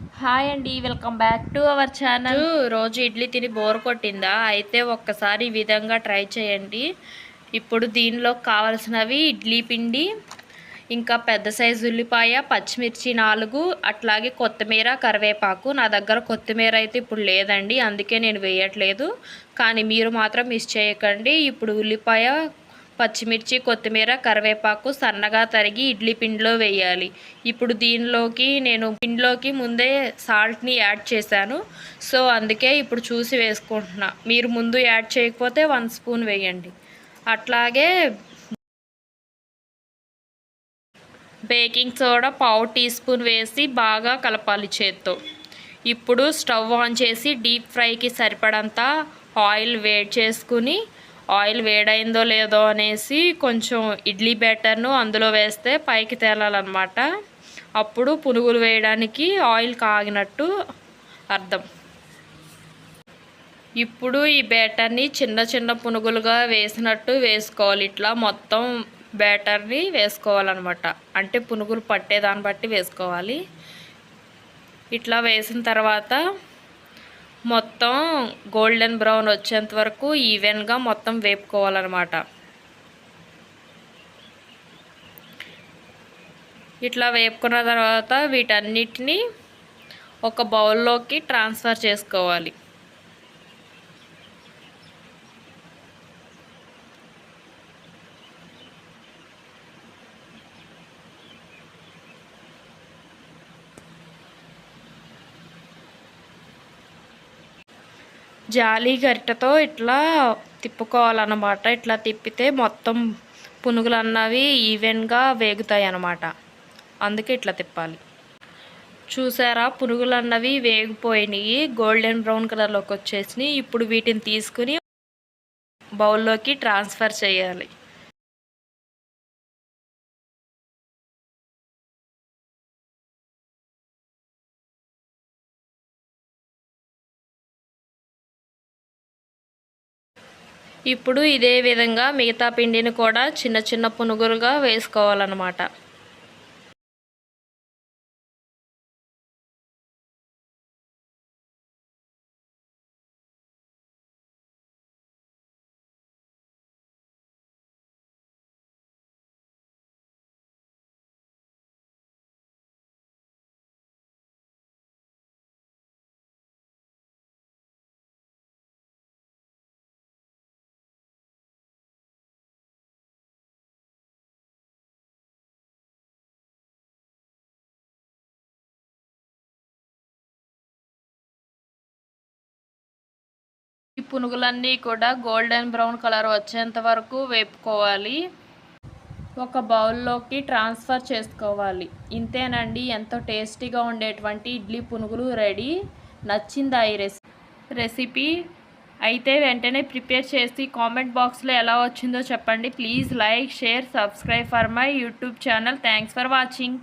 Hi అండి welcome back to our channel రోజు ఇడ్లీ తిని బోర్ కొట్టిందా? అయితే ఒక్కసారి ఈ విధంగా ట్రై చేయండి. ఇప్పుడు దీనిలో కావలసినవి ఇడ్లీ పిండి ఇంకా పెద్ద సైజు ఉల్లిపాయ పచ్చిమిర్చి నాలుగు అట్లాగే కొత్తిమీర కరివేపాకు. నా దగ్గర కొత్తిమీర అయితే ఇప్పుడు లేదండి అందుకే నేను వేయట్లేదు. కానీ మీరు మాత్రం మిస్ చేయకండి. ఇప్పుడు ఉల్లిపాయ పచ్చిమిర్చి కొత్తిమీర కరివేపాకు సన్నగా తరిగి ఇడ్లీ పిండిలో వేయాలి. ఇప్పుడు దీనిలోకి నేను పిండిలోకి ముందే సాల్ట్ని యాడ్ చేశాను. సో అందుకే ఇప్పుడు చూసి వేసుకుంటున్నా. మీరు ముందు యాడ్ చేయకపోతే వన్ స్పూన్ వేయండి. అట్లాగే బేకింగ్ సోడా పావు టీ స్పూన్ వేసి బాగా కలపాలి చేత్తో. ఇప్పుడు స్టవ్ ఆన్ చేసి డీప్ ఫ్రైకి సరిపడంత ఆయిల్ వేడి చేసుకుని ఆయిల్ వేడైందో లేదో అనేసి కొంచెం ఇడ్లీ బ్యాటర్ను అందులో వేస్తే పైకి తేలాలన్నమాట. అప్పుడు పునుగులు వేయడానికి ఆయిల్ కాగినట్టు అర్థం. ఇప్పుడు ఈ బ్యాటర్ని చిన్న చిన్న పునుగులుగా వేసినట్టు వేసుకోవాలి. ఇట్లా మొత్తం బ్యాటర్ని వేసుకోవాలన్నమాట. అంటే పునుగులు పట్టేదాన్ని బట్టి వేసుకోవాలి. ఇట్లా వేసిన తర్వాత మొత్తం గోల్డెన్ బ్రౌన్ వచ్చేంత వరకు ఈవెన్గా మొత్తం వేపుకోవాలన్నమాట. ఇట్లా వేపుకున్న తర్వాత వీటన్నిటిని ఒక బౌల్లోకి ట్రాన్స్ఫర్ చేసుకోవాలి. జాలి గరిటెతో ఇట్లా తిప్పుకోవాలన్నమాట. ఇట్లా తిప్పితే మొత్తం పునుగులు అన్నవి ఈవెన్గా వేగుతాయి అన్నమాట అందుకే ఇట్లా తిప్పాలి. చూసారా? పునుగులు అన్నవి వేగిపోయినాయి. గోల్డెన్ బ్రౌన్ కలర్లోకి వచ్చేసినాయి ఇప్పుడు వీటిని తీసుకుని బౌల్లోకి ట్రాన్స్ఫర్ చేయాలి. ఇప్పుడు ఇదే విధంగా మిగతా పిండిని కూడా చిన్న చిన్న పునుగులుగా వేసుకోవాలన్నమాట. పునుగులన్నీ కూడా గోల్డెన్ బ్రౌన్ కలర్ వచ్చేంత వరకు వేపుకోవాలి. ఒక బౌల్లోకి ట్రాన్స్ఫర్ చేసుకోవాలి. ఇంతేనండి ఎంతో టేస్టీగా ఉండేటువంటి ఇడ్లీ పునుగులు రెడీ. నచ్చిందా ఈ రెసి రెసిపీ? అయితే వెంటనే ప్రిపేర్ చేసి కామెంట్ బాక్స్లో ఎలా వచ్చిందో చెప్పండి. Please like share subscribe for my YouTube channel. Thanks for watching.